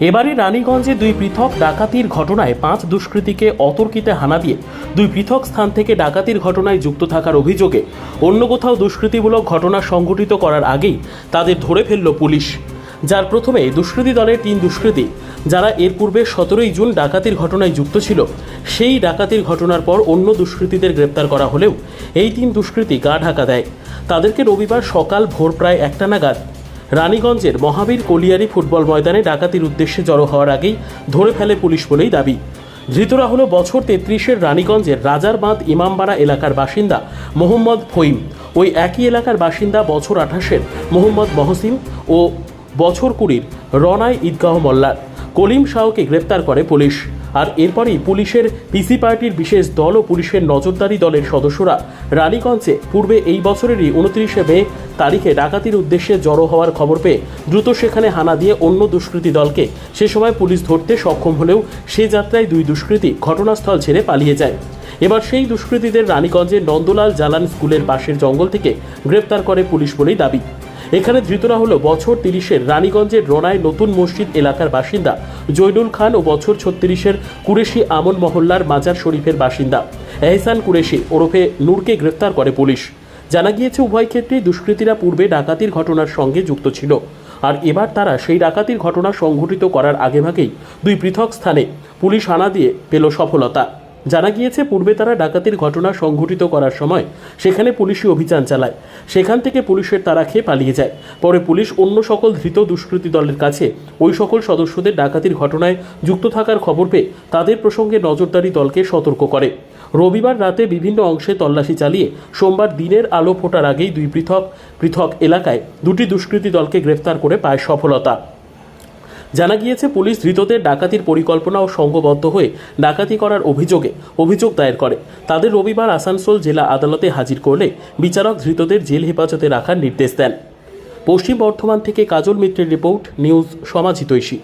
এবারে রানীগঞ্জে দুই পৃথক ডাকাতির ঘটনায় পাঁচ দুষ্কৃতীকে অতর্কিতে হানা দিয়ে দুই পৃথক স্থান থেকে ডাকাতির ঘটনায় যুক্ত থাকার অভিযোগে অন্য কোথাও দুষ্কৃতিমূলক ঘটনা সংঘটিত করার আগেই তাদের ধরে ফেলল পুলিশ। যার প্রথমে দুষ্কৃতী দলের তিন দুষ্কৃতী, যারা এর পূর্বে সতেরোই জুন ডাকাতির ঘটনায় যুক্ত ছিল, সেই ডাকাতির ঘটনার পর অন্য দুষ্কৃতীদের গ্রেপ্তার করা হলেও এই তিন দুষ্কৃতী গা ঢাকা দেয়। তাদেরকে রবিবার সকাল ভোর প্রায় একটা নাগাদ রানীগঞ্জের মহাবীর কলিয়ারি ফুটবল ময়দানে ডাকাতির উদ্দেশ্যে জড়ো হওয়ার আগেই ধরে ফেলে পুলিশ বলেই দাবি। ধৃতরা হলো বছর তেত্রিশের রানীগঞ্জের রাজারবাঁধ ইমামবাড়া এলাকার বাসিন্দা মোহাম্মদ ফইম ওই একই এলাকার বাসিন্দা বছর আঠাশের মোহাম্মদ মহসিন ও বছর কুড়ির রনায় ঈদগাহ মোল্লার। কলিম শাহকে গ্রেপ্তার করে পুলিশ। আর এরপরই পুলিশের পিসি পার্টির বিশেষ দল ও পুলিশের নজরদারি দলের সদস্যরা রানীগঞ্জে পূর্বে এই বছরেরই উনত্রিশে মে তারিখে ডাকাতির উদ্দেশ্যে জড়ো হওয়ার খবর পেয়ে দ্রুত সেখানে হানা দিয়ে অন্য দুষ্কৃতী দলকে সে সময় পুলিশ ধরতে সক্ষম হলেও সে যাত্রায় দুই দুষ্কৃতী ঘটনাস্থল ছেড়ে পালিয়ে যায়। এবার সেই দুষ্কৃতীদের রানীগঞ্জের নন্দলাল জালান স্কুলের পাশের জঙ্গল থেকে গ্রেপ্তার করে পুলিশ বলেই দাবি। এখানে ধৃতরা হলো বছর তিরিশের রানীগঞ্জের রোনায় নতুন মসজিদ এলাকার বাসিন্দা, জৈনুল খান ও বছর ছত্রিশের কুরেশি আমন মহল্লার মাজার শরীফের বাসিন্দা। এহসান কুরেশি ওরফে নূরকে গ্রেপ্তার করে পুলিশ। জানা গিয়েছে, উভয় ক্ষেত্রেই দুষ্কৃতীরা পূর্বে ডাকাতির ঘটনার সঙ্গে যুক্ত ছিল। আর এবার তারা সেই ডাকাতির ঘটনা সংঘটিত করার আগেভাগেই দুই পৃথক স্থানে পুলিশ হানা দিয়ে পেল সফলতা। জানা গিয়েছে, পূর্বে তারা ডাকাতির ঘটনা সংঘটিত করার সময় সেখানে পুলিশি অভিযান চালায়। সেখান থেকে পুলিশের তারা খেয়ে পালিয়ে যায়। পরে পুলিশ অন্য সকল ধৃত দুষ্কৃতী দলের কাছে ওই সকল সদস্যদের ডাকাতির ঘটনায় যুক্ত থাকার খবর পেয়ে তাদের প্রসঙ্গে নজরদারি দলকে সতর্ক করে। রবিবার রাতে বিভিন্ন অংশে তল্লাশি চালিয়ে সোমবার দিনের আলো ফোটার আগেই দুই পৃথক পৃথক এলাকায় দুটি দুষ্কৃতী দলকে গ্রেফতার করে পায় সফলতা। জানা গিয়েছে, পুলিশ ধৃতদের ডাকাতির পরিকল্পনা ও সংঘবদ্ধ হয়ে ডাকাতি করার অভিযোগে অভিযোগ দায়ের করে। তাদের রবিবার আসানসোল জেলা আদালতে হাজির করলে বিচারক ধৃতদের জেল হেফাজতে রাখার নির্দেশ দেন। পশ্চিম বর্ধমান থেকে কাজল মিত্রের রিপোর্ট, নিউজ সমাজিতৈষী।